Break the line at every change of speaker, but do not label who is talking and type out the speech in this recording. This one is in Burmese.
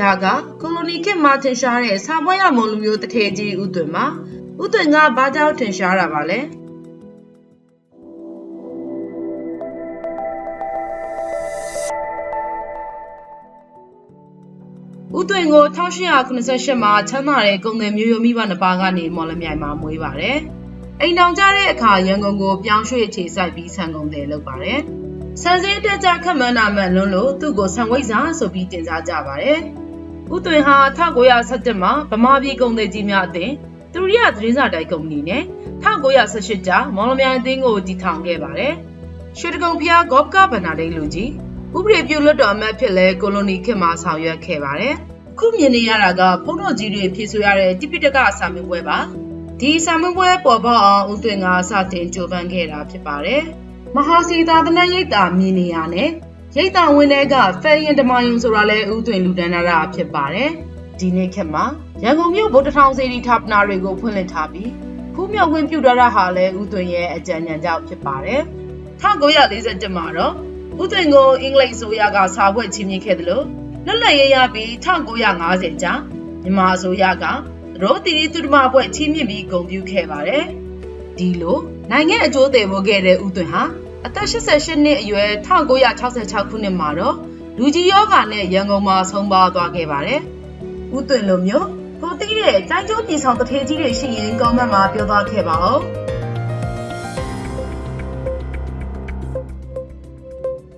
ဒါကကိုလိုနီခေတ်မှာထင်ရှားတဲ့စာပွဲရမုံလူမျိုးတထေကြီးဥသွင်ပါဥသွင်ကဘာကြောင့်ထင်ရှားတာပါလဲဥသွင်ကို1888မှာချမ်းသာတဲ့ကုန်သည်မျိုးရိုးမိဘနှစ်ပါးကနေမော်လမြိုင်မှာမွေးပါတယ်အိမ်တောင်ကြတဲ့အခါရန်ကုန်ကိုပြောင်းရွှေ့အခြေစိုက်ပြီးဆန်ကုန်တယ်လုပ်ပါတယ်ဆန်စင်းတက်ကြခက်မှန်းနာမှန်လွန်းလို့သူ့ကိုဆန်ဝိဇ္ဇာဆိုပြီးတင်စားကြပါတယ် ဥသွင်ဟာ1917မှာဗမာပြည်ကုန်သည်ကြီးများအသင်းသူရိယသတင်းစာတိုက်ကုမ္ပဏီနဲ့1918ကျမော်လမြိုင်အသင်းကိုတည်ထောင်ခဲ့ပါတယ်ရွှေတကုံဖျားဂေါ့ကဗန္နာဒိတ်လူကြီးဥပဒေပြုလွတ်တော်အမတ်ဖြစ်လဲကိုလိုနီခေတ်မှာဆောင်ရွက်ခဲ့ပါတယ်ခုမြင်နေရတာကဖုန်းတော်ကြီးတွေဖြည့်ဆို့ရတဲ့တိပိတကစာမေးပွဲပါဒီစာမေးပွဲပေါ်ပေါက်အောင်ဥသွင်ကစတင်ကြိုးပမ်းခဲ့တာဖြစ်ပါတယ်မဟာစီသာသနရိပ်သာမြင်နေရနဲ့ ရိပ်သာဝင်းထဲကဖဲရင်ဓမာယုံဆိုတာလဲဥသွင်လူဒန်းနာတာဖြစ်ပါတယ်ဒီနေ့ခေတ်မှာရန်ကုန်မြို့ဗုဒ္ဓထောင်စီရီဌာပနာတွေကိုဖွင့်လှစ်ထားပြီးဖူးမြောက်ဝင်ပြုထားတာဟာလဲဥသွင်ရဲ့အကြံဉာဏ်ကြောင့်ဖြစ်ပါတယ်1947မှာတော့ဥသွင်ကိုအင်္ဂလိပ်အစိုးရကစာဖွဲ့ချင်းမြင့်ခဲ့တယ်လို့လွတ်လပ်ရေးရပြီး1950ကျမြန်မာအစိုးရကရိုးတီရီသူတမအဖွဲ့ချင်းမြင့်ပြီးဂုဏ်ပြုခဲ့ပါတယ်ဒီလိုနိုင်ငံအကျိုးသည်ဖို့ခဲ့တဲ့ဥသွင်ဟာ အသက်88နှစ်အရွယ်1966ခုနှစ်မှာတော့လူကြီးယောဂါနဲ့ရန်ကုန်မှာဆုံးပါသွားခဲ့ပါတယ်ဥသွင်လိုမျိုးကိုသိတဲ့တိုင်းကျိုးပြည်ဆောင်တထေးကြီးတွေရှိရင်ကောင်းမန့်မှာပြောသွားခဲ့ပါဦး